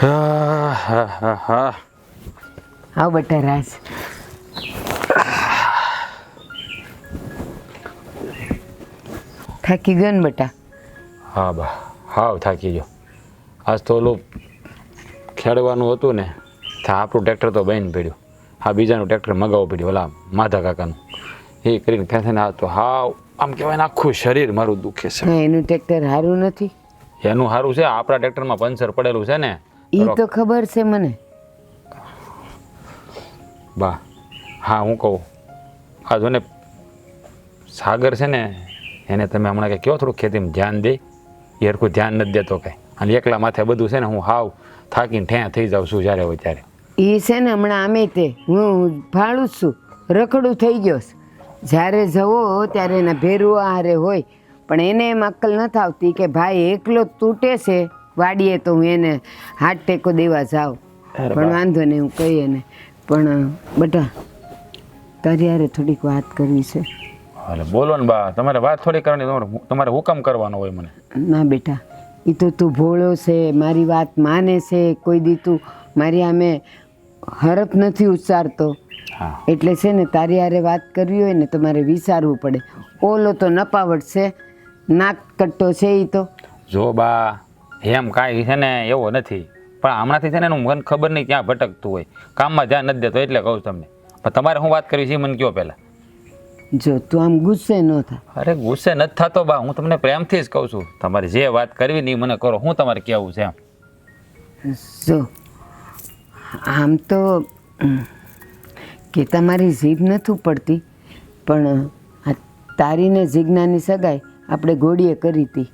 હા હા હા હા આવ બટા રાજ થાકી ગયો ને બટા? હા બા હાવ થાકી ગયો. આજ તો ઓલું ખેડવાનું હતું ને થા આપણું ટ્રેક્ટર તો બંધ પડ્યું હા બીજાનું ટ્રેક્ટર મગાવવું પડ્યું ઓલા માધા કાકાનું. એ કરીને ફેંસીને આ તો હાવ આમ કહેવાય આખું શરીર મારું દુખે છે. એનું ટ્રેક્ટર સારું નથી? એનું સારું છે આપણા ટ્રેક્ટરમાં પંચર પડેલું છે ને ઈ તો ખબર છે મને. બા હા હું કહું. આ જો ને સાગર છે ને એને તમે હમણાં કે કેવો થોડું ખેતીમાં ધ્યાન દે. એ હરખું ધ્યાન નથી દેતો કાંઈ. અને એકલા માથે બધું છે ને હું હાવ થાકીને ઠ્યાં થઈ જાઉં છું જ્યારે હોય ત્યારે એ છે ને હમણાં આમે તે હું ભાડું જ છું. રખડું થઈ ગયો જ્યારે જવો ત્યારે એના ભેરું આહારે હોય. પણ એને એમ અક્કલ નથી આવતી કે ભાઈ એકલો તૂટે છે. વાડીએ તો હું એને હાથ ટેકો દેવા જાઉં. પણ વાંધો નહીં હું કહીએ ને પણ બટા તારી થોડીક વાત કરવી છે. અરે બોલો ને બા તમારે વાત થોડી કરવાની તમારે તમારે હુકમ કરવાનો હોય મને. ના બેટા એ તો તું ભોળો છે મારી વાત માને છે કોઈ દી તું મારી આમે હરફ નથી ઉચ્ચારતો. એટલે છે ને તારી હારે વાત કરવી હોય ને તમારે વિચારવું પડે. ઓલો તો નપાવટ છે નાક કટ્ટો છે એ તો. જો બા એમ કાંઈ છે ને એવો નથી. પણ હમણાંથી છે ને એનું મન ખબર નહીં ક્યાં ભટકતું હોય. કામમાં ધ્યાન નથી દેતો એટલે કહું તમને. પણ તમારે શું વાત કરવી છે મને કહો પહેલાં? જો તું આમ ગુસ્સે ન થા. અરે ગુસ્સે નથી થતો બા હું તમને પ્રેમથી જ કહું છું. તમારે જે વાત કરવી ને ઈ મને કરો હું તમારે કહેવું છે એમ. જો આમ તો કે તમારી જીભ નથી પડતી પણ તારીને જીજ્ઞાની સગાઈ આપણે ગોળીએ કરી હતી.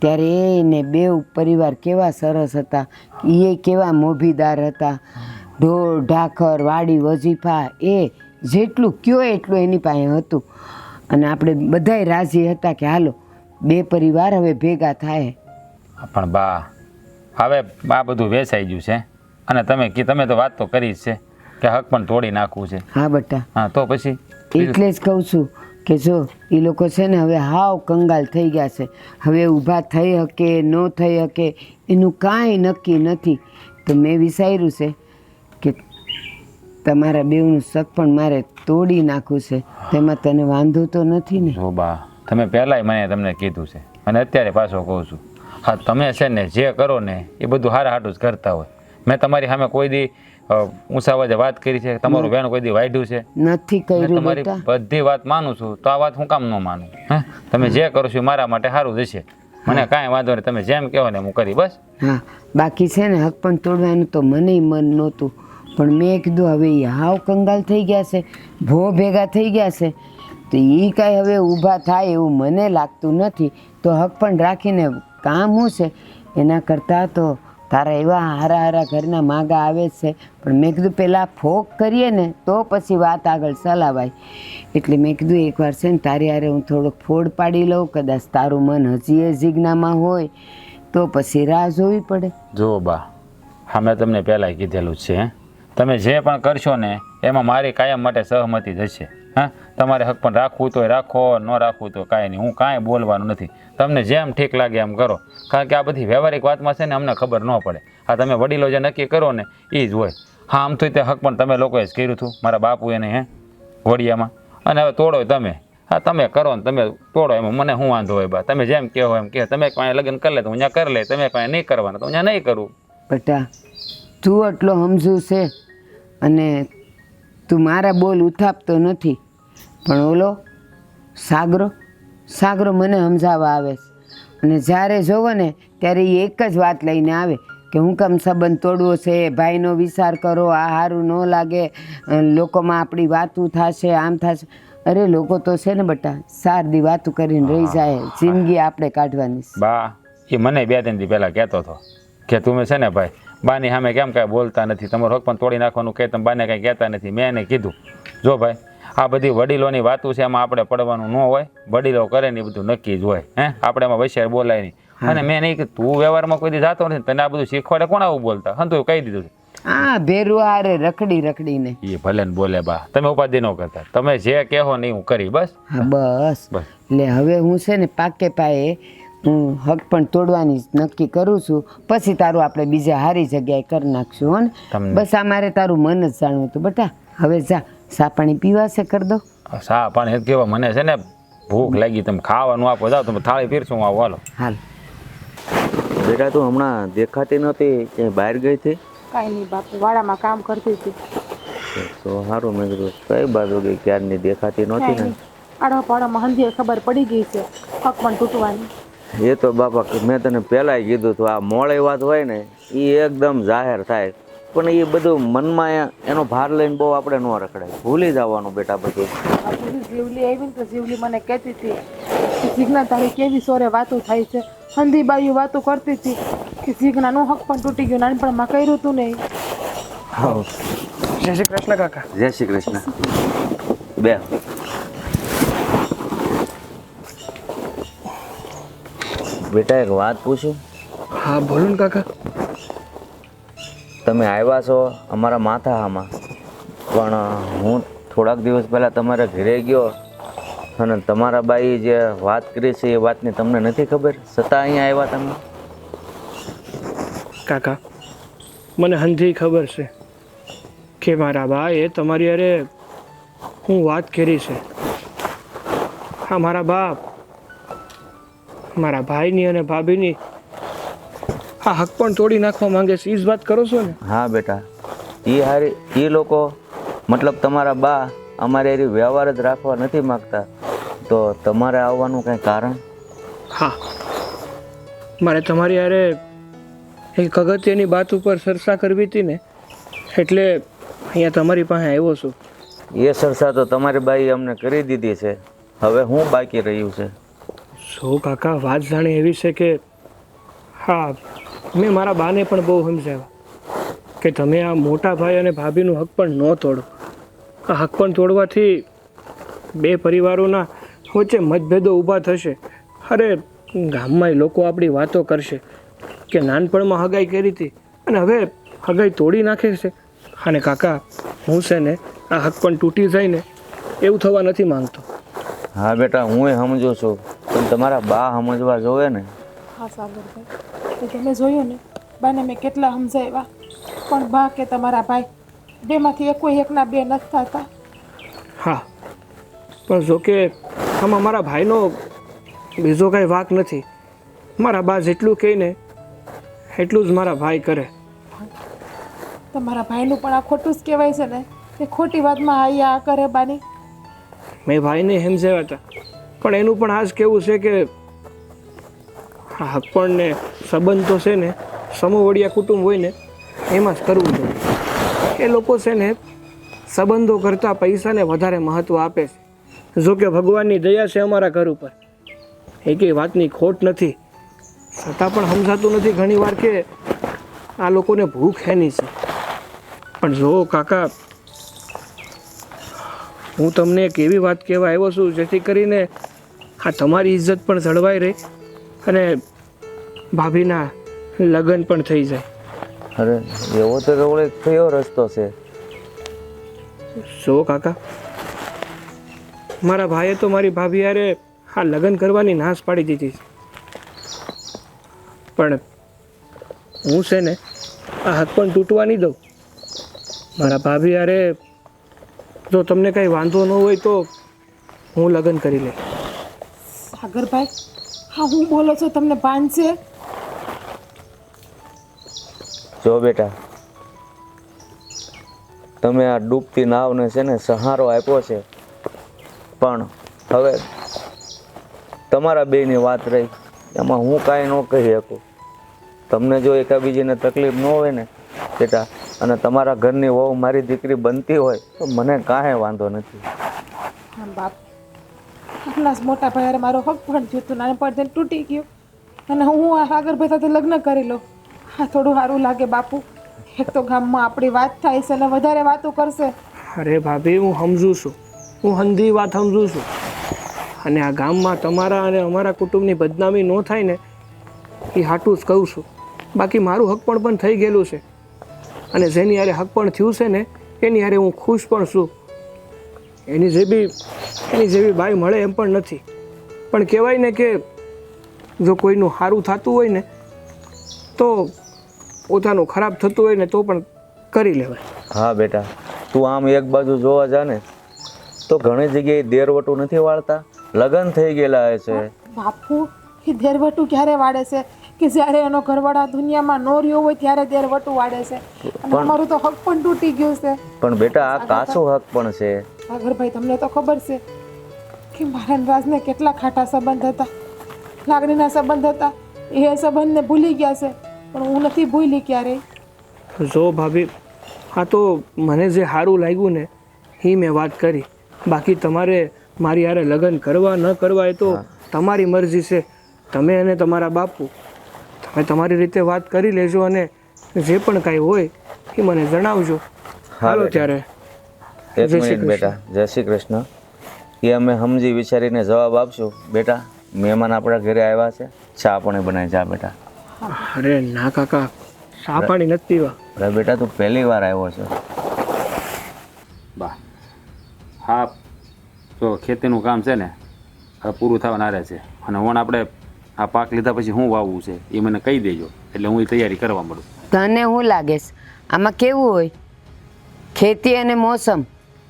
ત્યારે એને બે પરિવાર કેવા સરસ હતા. એ કેવા મોભીદાર હતા. ઢોર ઢાખર વાડી વજીફા એ જેટલું કયો એટલું એની પાસે હતું. અને આપણે બધાય રાજી હતા કે હાલો બે પરિવાર હવે ભેગા થાય. પણ બા હવે આ બધું વેચાઈ ગયું છે. અને તમે તમે તો વાત તો કરી છે કે હક પણ તોડી નાખવું છે. હા બટા. હા તો પછી? એટલે જ કહું છું. કે જો એ લોકો છે ને હવે હાવ કંગાલ થઈ ગયા છે. હવે ઊભા થઈ શકે ન થઈ શકે એનું કાંઈ નક્કી નથી. તો મેં વિચાર્યું છે કે તમારા બેવનું શક પણ મારે તોડી નાખવું છે. તેમાં તને વાંધો તો નથી ને? જો બા, તમે પહેલાંય મને તમને કીધું છે. અને અત્યારે પાછો કહું છું. હા, તમે છે ને જે કરો ને, એ બધું હારા હાટું જ કરતા હોય. મેં તમારી સામે કોઈ દી ઊંચા અવાજે વાત કરી છે તમારું બેન કોઈ દી વાઢ્યું છે. નથી કર્યું તમારી બધી વાત માનું છું. તો આ વાત હું કામ ન માનું? હે? તમે જે કરો છો મારા માટે સારું જ હશે મને કાંઈ વાંધો નહીં. તમે જેમ કહો ને હું કરી બસ? હા. બાકી છે ને હક પણ તોડવાનું તો મને મન નહોતું. પણ મેં કીધું હવે એ હાવ કંગાલ થઈ ગયા છે. ભો ભેગા થઈ ગયા છે. તો એ કાંઈ હવે ઊભા થાય એવું મને લાગતું નથી. તો હક પણ રાખીને કામ શું છે? એના કરતાં તો તારા એવા હારા હારા ઘરના માગા આવે જ છે. પણ મેં કીધું પહેલાં ફોક કરીએ ને તો પછી વાત આગળ ચલાવાય. એટલે મેં કીધું એકવાર છે ને તારી હારે હું થોડોક ફોડ પાડી લઉં, કદાચ તારું મન હજી એ જીજ્ઞામાં હોય, તો પછી રાહ જોવી પડે. જુઓ બા, હા, મેં તમને પહેલાં કીધેલું છે તમે જે પણ કરશો ને, એમાં મારી કાયમ માટે સહમતી જશે હા. તમારે હક પણ રાખવું તોય રાખો, ન રાખવું તો કાંઈ નહીં. હું કાંઈ બોલવાનું નથી. તમને જેમ ઠીક લાગે એમ કરો. કારણ કે આ બધી વ્યવહારિક વાતમાં છે ને અમને ખબર ન પડે. આ તમે વડીલો જે નક્કી કરો ને એ જ હોય. હા, આમ તો તે હક પણ તમે લોકોએ જ કર્યું હતું. મારા બાપુ એને, હે, વડિયામાં. અને હવે તોડો તમે. હા, તમે કરો ને તમે તોડો એમાં. મને શું વાંધો હોય બા? તમે જેમ કહો એમ કહો. તમે કાંઈ લગ્ન કરી લે તો હું ત્યાં કરી લે તમે કાંઈ નહીં કરવાના તો હું નહીં કરું. બેટા, તું આટલો સમજુ છે અને તું મારા બોલ ઉથાપતો નથી. પણ ઓલો સાગરો સાગરો મને સમજાવવા આવે છે. અને જ્યારે જોવો ને ત્યારે એ એક જ વાત લઈને આવે કે હું કેમ સંબંધ તોડવો છે ભાઈનો વિચાર કરો આ સારું ન લાગે લોકોમાં આપણી વાતું થશે આમ થશે. અરે લોકો તો છે ને બટા સારદી વાતું કરીને રહી જાય જિંદગી આપણે કાઢવાની છે. બા એ મને બે ત્રણ દી પહેલાં કહેતો હતો કે તમે છે ને ભાઈ બાની સામે કેમ કાંઈ બોલતા નથી? તમારો હક પણ તોડી નાખવાનું કે તમે બાને કાંઈ કહેતા નથી. મેં એને કીધું જો ભાઈ આ બધી વડીલોની વાતું છે એમાં આપણે પડવાનું ન હોય. વડીલો કરે ને એ બધું નક્કી જ હોય હે? આપણે એમાં વૈશ્યાર બોલાય નહીં. અને મેં નહીં કીધું તું વ્યવહારમાં કોઈ જાતો નથી તને આ બધું શીખવાડે કોણ આવું બોલતા? હા તું કહી દીધું આ ભેરું હારે રખડી રખડીને. એ ભલે ને બોલે બા તમે ઉપાધિ ન કરતા. તમે જે કહો ને હું કરી બસ. બસ. બસ. એટલે હવે હું છે ને પાકે પાયે હું હક પણ તોડવાની નક્કી કરું છું. પછી તારું આપણે બીજા હારી જગ્યાએ કરી નાખશું હો ને? બસ આ મારે તારું મન જ જાણવું હતું બેટા હવે જા. સા પાણી પીવાશે કરી દો. સા પાણી કેવા મને છે ને ભૂખ લાગી તમે ખાવાનું આપો જાઓ તમે થાળી પીરશું હું આવો હાલો. હાલ. બેટા તું હમણાં દેખાતી નહોતી કે બહાર ગઈ હતી? કાંઈ નહીં બાપુ વાડામાં કામ કરતી હતી. તો સારું મેં કીધું કઈ બાજુ ગઈ? ક્યારની દેખાતી નહોતી ને? આડો પાડોમાં હંધીએ ખબર પડી ગઈ છે પગ પણ તૂટવાની. એ તો બાપા મેં તને પહેલાંય કીધું હતું આ મોળે વાત હોય ને એ એકદમ જાહેર થાય. પણ એ બધું મનમાં એનો ભાર લઈને બહુ આપણે ન રખડાય. ભૂલી જવાનું બેટા બધું. જીવલી આવી ને તો જીવલી મને કહેતી હતી કે જીજ્ઞા તારી કેવી સોરે વાતો થાય છે. હંધી બાયું વાતો કરતી હતી કે જીજ્ઞાનું હક પણ તૂટી ગયું નાનપણમાં કર્યું હતું નહીં હા. જય શ્રી કૃષ્ણ કાકા. જય શ્રી કૃષ્ણ. બે. બેટા એક વાત પૂછું? હા બોલો ને કાકા. તમે આવ્યા છો અમારા માથામાં પણ હું થોડાક દિવસ પહેલાં તમારા ઘરે ગયો અને તમારા બાઈ જે વાત કરી છે એ વાતની તમને નથી ખબર? છતાં અહીંયા આવ્યા તમે? કાકા, મને હંધી ખબર છે કે મારા બાએ તમારી અરે હું વાત કરી છે. હા, મારા બાપ, મારા ભાઈની અને ભાભીની આ હક પણ તોડી નાખવા માંગે છે. એ જ વાત કરો છો ને? હા બેટા. એ હારી એ લોકો મતલબ તમારા બા અમારે એ વ્યવહાર જ રાખવા નથી માગતા. તો તમારે આવવાનું કંઈ કારણ? હા. મારે તમારી યારે એક અગત્યની વાત ઉપર સરસા કરવી હતી ને એટલે અહીંયા તમારી પાસે આવ્યો છું. એ સરસા તો તમારી બાઈ અમને કરી દીધી છે. હવે હું બાકી રહ્યું છે? સો કાકા વાત જાણે એવી છે કે હા મેં મારા બાને પણ બહુ સમજાવ્યા કે તમે આ મોટા ભાઈ અને ભાભીનું હક પણ ન તોડો. આ હક પણ તોડવાથી બે પરિવારોના વચ્ચે મતભેદો ઊભા થશે. અરે ગામમાં લોકો આપણી વાતો કરશે કે નાનપણમાં હગાઈ કરી હતી અને હવે હગાઈ તોડી નાખે છે. અને કાકા હું છે ને આ હક પણ તૂટી જાય ને એવું થવા નથી માંગતો. હા બેટા હું સમજુ છું. પણ તમારા બા સમજવા જોવે ને. હા સાગરભાઈ તો તમે જોયું ને બાને મેં કેટલા સમજાવ્યા. પણ બા કે તમારા ભાઈ બેમાંથી એકો એકના બે નથી થતા. હા પણ જો કે આમાં મારા ભાઈનો બીજો કાંઈ વાક નથી. મારા બા જેટલું કહે ને એટલું જ મારા ભાઈ કરે. તમારા ભાઈનું પણ આ ખોટું જ કહેવાય છે ને એ ખોટી વાતમાં આ આ કરે બાની. મેં ભાઈને સમજાવ્યા હતા. પણ એનું પણ આ જ કહેવું છે કે આ હકપણ ને સંબંધ છે ને, સમોવડિયા કુટુંબ હોય ને, એમાં જ કરવું જોઈએ. એ લોકો છે ને, સંબંધો કરતાં પૈસાને વધારે મહત્ત્વ આપે છે. જો કે ભગવાનની દયા છે અમારા ઘર ઉપર. એકેય વાતની ખોટ નથી. છતાં પણ સમજાતું નથી ઘણીવાર કે આ લોકોને ભૂખ એની છે. પણ જો કાકા, હું તમને એક એવી વાત કહેવા આવ્યો છું જેથી કરીને આ તમારી ઇજ્જત પણ જળવાઈ રહે. અને ભાભીના લગ્ન પણ થઈ જાય. અરે એવો તો કેવળ કયો રસ્તો છે? શું કાકા મારા ભાઈએ તો મારી ભાભી યારે આ લગ્ન કરવાની નાશ પાડી દીધી છે. પણ હું છે ને આ હાથ પણ તૂટવા નહીં દઉં. મારા ભાભી યારે જો તમને કંઈ વાંધો ન હોય તો હું લગ્ન કરી લઈશ. સાગરભાઈ હા હું બોલો છો તમને ભાન છે? જો બેટા તમે આ ડૂબતી નાવને છે ને સહારો આપ્યો છે પણ હવે તમારા બેની વાત રહી એમાં હું કાંઈ ન કહી શકું. તમને જો એકાબીજીને તકલીફ ન હોય ને બેટા અને તમારા ઘરની વહુ મારી દીકરી બનતી હોય તો મને કાંઈ વાંધો નથી. બાપ. જ મોટા ભાઈ હારે મારો હક પણ થયું હતું નાને પડતે તૂટી ગયો. અને હું આ સાગરભાઈ સાથે લગ્ન કરી લઉં. હા થોડું સારું લાગે બાપુ. એક તો ગામમાં આપણી વાત થાય છે અને વધારે વાતો કરશે. અરે ભાભી, હું સમજું છું. હું હંધી વાત સમજું છું. અને આ ગામમાં તમારા અને અમારા કુટુંબની બદનામી ન થાય ને, એ હાટું જ કહું છું. બાકી મારું હક પણ પણ થઈ ગયેલું છે. અને જેની હારે હક પણ થયું છે ને, એની હારે હું ખુશ પણ છું. એની જેવી એની જેવી બાઈ મળે એમ પણ નથી. પણ કહેવાય ને કે જો કોઈનું સારું થતું હોય ને તો પોતાનું ખરાબ થતું હોય ને તો પણ કરી લેવાય. હા બેટા તું આમ એક બાજુ જોવા જા ને તો ઘણી જગ્યાએ દેરવટું નથી વાળતા? લગ્ન થઈ ગયેલા હોય છે. બાપુ એ દેરવટું ક્યારે વાળે છે? કે જ્યારે એનો ઘરવાળા દુનિયામાં નો રહ્યો હોય ત્યારે દેરવટું વાળે છે. અને અમારું તો હક પણ તૂટી ગયું છે. પણ બેટા આ કાચો હક પણ છે. સાગરભાઈ તમને તો ખબર છે કે મારા રાજને કેટલા ખાટા સંબંધ હતા લાગણીના સંબંધ હતા. એ સંબંધને ભૂલી ગયા છે પણ હું નથી ભૂલી ક્યારેય. જો ભાભી હા તો મને જે સારું લાગ્યું ને એ મેં વાત કરી. બાકી તમારે મારી હારે લગ્ન કરવા ન કરવા એ તો તમારી મરજી છે. તમે અને તમારા બાપુ તમે તમારી રીતે વાત કરી લેજો અને જે પણ કાંઈ હોય એ મને જણાવજો. હાલો ત્યારે. એક જય શ્રી મિનિટ બેટા. જય શ્રી કૃષ્ણ. એ અમે સમજી વિચારીને જવાબ આપશું. બેટા મહેમાન આપણા ઘરે આવ્યા છે. ચા પાણી બનાવી જા બેટા. અરે ના કાકા ચા પાણી નથી પીવા. અરે બેટા તું પહેલી વાર આવ્યો છે. બા હા તો ખેતીનું કામ છે ને હવે પૂરું થવા નારે છે. અને હું આપણે આ પાક લીધા પછી હું વાવવું છે? એ મને કહી દેજો. એટલે હું એ તૈયારી કરવા મળું તને હું લાગે આમાં કેવું હોય? ખેતી અને મોસમ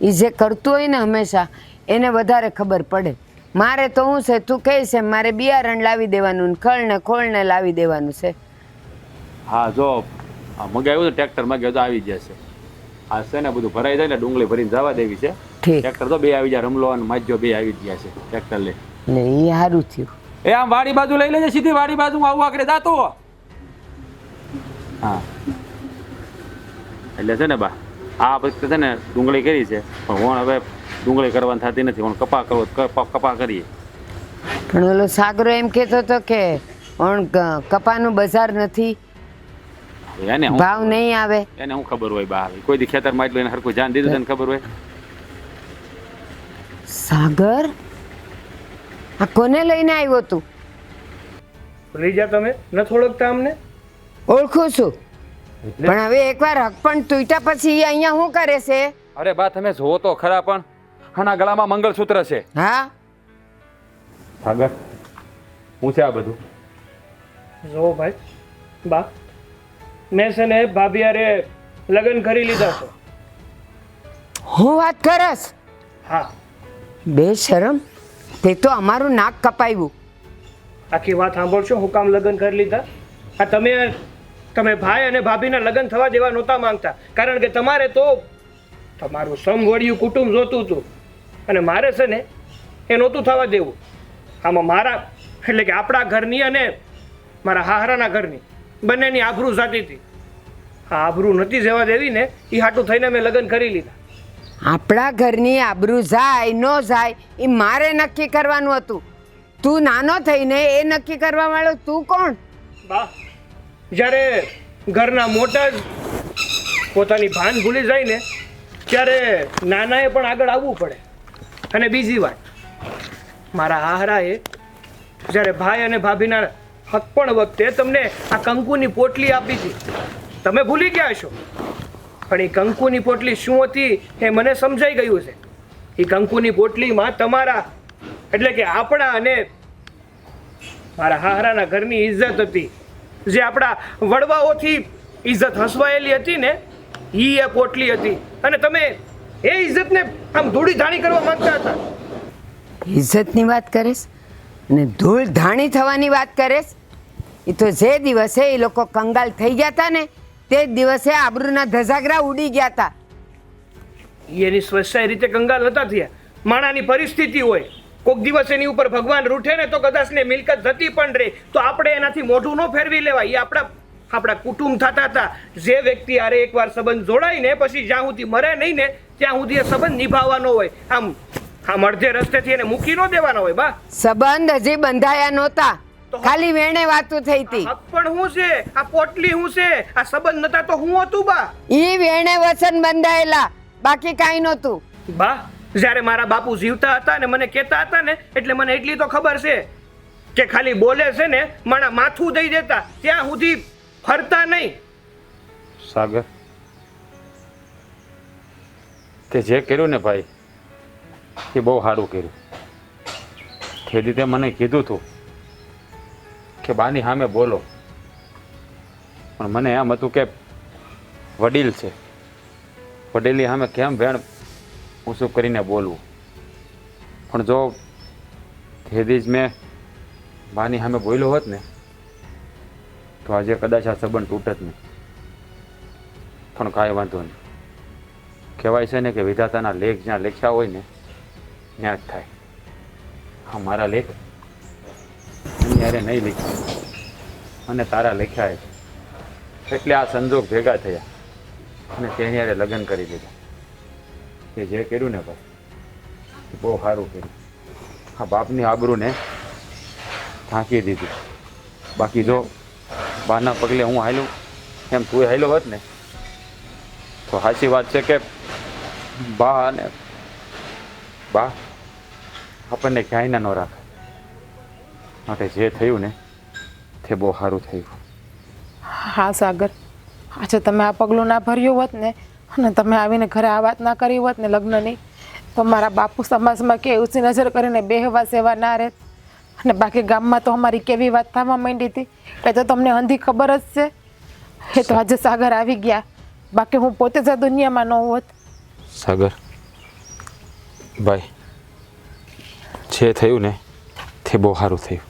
એ જે કરતું હોય ને હંમેશા એને વધારે ખબર પડે. મારે તો હું છે તું કહે છે મારે બિયારણ લાવી દેવાનું ને ખળ ને ખોળ ને લાવી દેવાનું છે. હા જો મગાવ્યું તો ટ્રેક્ટર મગાવ્યું તો આવી જશે આ છે ને બધું ભરાઈ જાય ને ડુંગળી ભરીને જવા દેવી છે. ટ્રેક્ટર તો બે આવી જાય રમલો અને માજ્યો બે આવી ગયા છે ટ્રેક્ટર લે લે એ સારું થયું. એ આમ વાડી બાજુ લઈ લેજે સીધી વાડી બાજુ આવું આકડે જાતો હા. એટલે છે ને બા આ વખતે છે ને ડુંગળી કરી છે. પણ વણ હવે ડુંગળી કરવાની થતી નથી. પણ કપા કરવો કપા કરીએ. પણ ઓલો સાગરો એમ કહેતો હતો કે પણ કપાનું બજાર નથી. એને ભાવ નહીં આવે. એને હું ખબર હોય બા કોઈ દી ખેતરમાં એટલું એને હરખું જાન દીધું તને ખબર હોય. સાગર? આ કોને લઈને આવ્યો તું? ભૂલી જા તમે. ન ઓળખતા અમને ઓળખું છું. પણ હવે એકવાર હક પણ તૂટ્યા પછી અહીંયા શું કરે છે? અરે બા તમે જોવો તો ખરા પણ આના ગળામાં મંગળસૂત્ર છે. હા? સાગર હું છે આ બધું? જો ભાઈ બા. મેં છે ને ભાભી અરે લગ્ન કરી લીધા છે. હું વાત કરસ? હા. બે શરમ? તે તો અમારું નાક કપાવ્યું આખી વાત સાંભળશો હું કામ લગ્ન કરી લીધા? આ તમે તમે ભાઈ અને ભાભીના લગ્ન થવા દેવા નહોતા માંગતા. કારણ કે તમારે તો તમારું સમવડિયું કુટુંબ જોતું હતું. અને મારે છે ને એ નહોતું થવા દેવું. આમાં મારા એટલે કે આપણા ઘરની અને મારા હાહરાના ઘરની બંનેની આભરૂ જાતી હતી. આ આબરૂ નથી જવા દેવી ને એ હાટું થઈને મેં લગ્ન કરી લીધા. આપણા ઘરની આબરૂ જાય ન જાય એ મારે નક્કી કરવાનું હતું. તું નાનો થઈને એ નક્કી કરવા વાળો તું કોણ? બા જ્યારે ઘરના મોટા જ પોતાની ભાન ભૂલી જાય ને, ત્યારે નાનાએ પણ આગળ આવવું પડે. અને બીજી વાત, મારા હાહરાએ જ્યારે ભાઈ અને ભાભીના હક પણ વખતે તમને આ કંકુની પોટલી આપી હતી. તમે ભૂલી ગયા છો. પણ એ કંકુની પોટલી શું હતી એ મને સમજાઈ ગયું છે. એ કંકુની પોટલીમાં તમારા, એટલે કે આપણા અને મારા હાહરાના ઘરની ઇજ્જત હતી. જે આપણા વડવાઓથી ઇજ્જત હસવાયેલી હતી ને એ એ પોટલી હતી. અને તમે એ ઇજ્જતને આમ ધૂળી ધાણી કરવા માંગતા હતા? ઇજ્જતની વાત કરીશ અને ધૂળ ધાણી થવાની વાત કરીશ એ તો જે દિવસે એ લોકો કંગાલ થઈ ગયા હતા ને તે જ દિવસે આબરૂના ધજાગરા ઉડી ગયા હતા એની સ્વચ્છ રીતે કંગાલ નતા થયા. માણાની પરિસ્થિતિ હોય. કોક દિવસ એની ઉપર ભગવાન રૂઠે ને તો કદાચ ને મિલકત જતી પણ રહે. તો આપણે એનાથી મોઢું ન ફેરવી લેવાય. એ આપણા આપણા કુટુંબ થતા હતા. જે વ્યક્તિ આરે એકવાર સંબંધ જોડાય ને પછી જ્યાં સુધી મરે નહીં ને ત્યાં સુધી એ સંબંધ નિભાવવાનો હોય. આમ આમ અડધે રસ્તેથી એને મૂકી ન દેવાનો હોય બા. સંબંધ હજી બંધાયા નહોતા. ખાલી વેણે વાતો થઈ હતી. પણ હું છે? આ પોટલી હું છે? આ સંબંધ નતા તો હું હતું બા? ઈ વેણે વચન બંધાયેલા. બાકી કાંઈ નહોતું. બા જ્યારે મારા બાપુ જીવતા હતા ને મને કહેતા હતા ને, એટલે મને એટલી તો ખબર છે કે ખાલી બોલે છે ને મારા માથું દઈ દેતા, ત્યાં સુધી ફરતા નહીં. સાગર, તે જે કર્યું ને ભાઈ, એ બહુ સારું કર્યું. તે રીતે મને કીધું તું કે બાની સામે બોલો. પણ મને એમ હતું કે વડીલ છે. વડીલી સામે કેમ ભેણ ઊંચું કરીને બોલવું. પણ જો ખેદી જ મેં માની સામે બોલ્યો હોત ને, તો આજે કદાચ આ સંબંધ તૂટત નહીં. પણ કાંઈ વાંધો નહીં. કહેવાય છે ને કે વિધાતાના લેખ જ્યાં લેખ્યા હોય ને, ત્યાં જ થાય. હા, મારા લેખ એની નહીં લખ્યા. અને તારા લખ્યા એટલે આ સંજોગ ભેગા થયા. અને તેની યારે લગ્ન કરી દીધા. તે જે કર્યું ને ભાઈ બહુ સારું કર્યું. હા બાપની આબરૂને ઢાંકી દીધું. બાકી જો બાના પગલે હું હાલ્યું, એમ તું હાલ્યો હોત ને, તો સાચી વાત છે કે બા અને બા આપણને ક્યાંય ન રાખે. માટે જે થયું ને, તે બહુ સારું થયું. હા સાગર, આજે તમે આ પગલું ના ભર્યું હોત ને અને તમે આવીને ઘરે આ વાત ના કરી હોત ને લગ્નની તો મારા બાપુ સમાજમાં કે ઊંચી નજર કરીને બેહવા સેવા ના રહેત. અને બાકી ગામમાં તો અમારી કેવી વાત થવા માંડી હતી એ તો તમને અંધી ખબર જ છે. એ તો આજે સાગર આવી ગયા. બાકી હું પોતે જ આ દુનિયામાં ન હોત. સાગર ભાઈ જે થયું ને તે બહુ સારું થયું.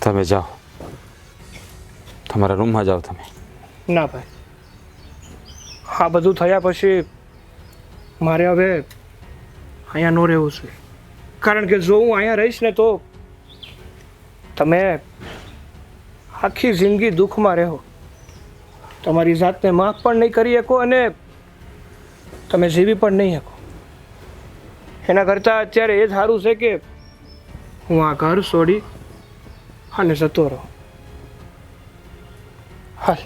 તમે જાઓ. તમારા રૂમમાં જાઓ તમે. ના ભાઈ. આ બધું થયા પછી મારે હવે અહીંયા ન રહેવું છે. કારણ કે જો હું અહીંયા રહીશ ને તો તમે આખી જિંદગી દુઃખમાં રહો. તમારી જાતને માફ પણ નહીં કરી શકો અને તમે જીવી પણ નહીં શકો. એના કરતાં અત્યારે એ સારું છે કે હું આ ઘર છોડી અને જતો રહું. હાલ.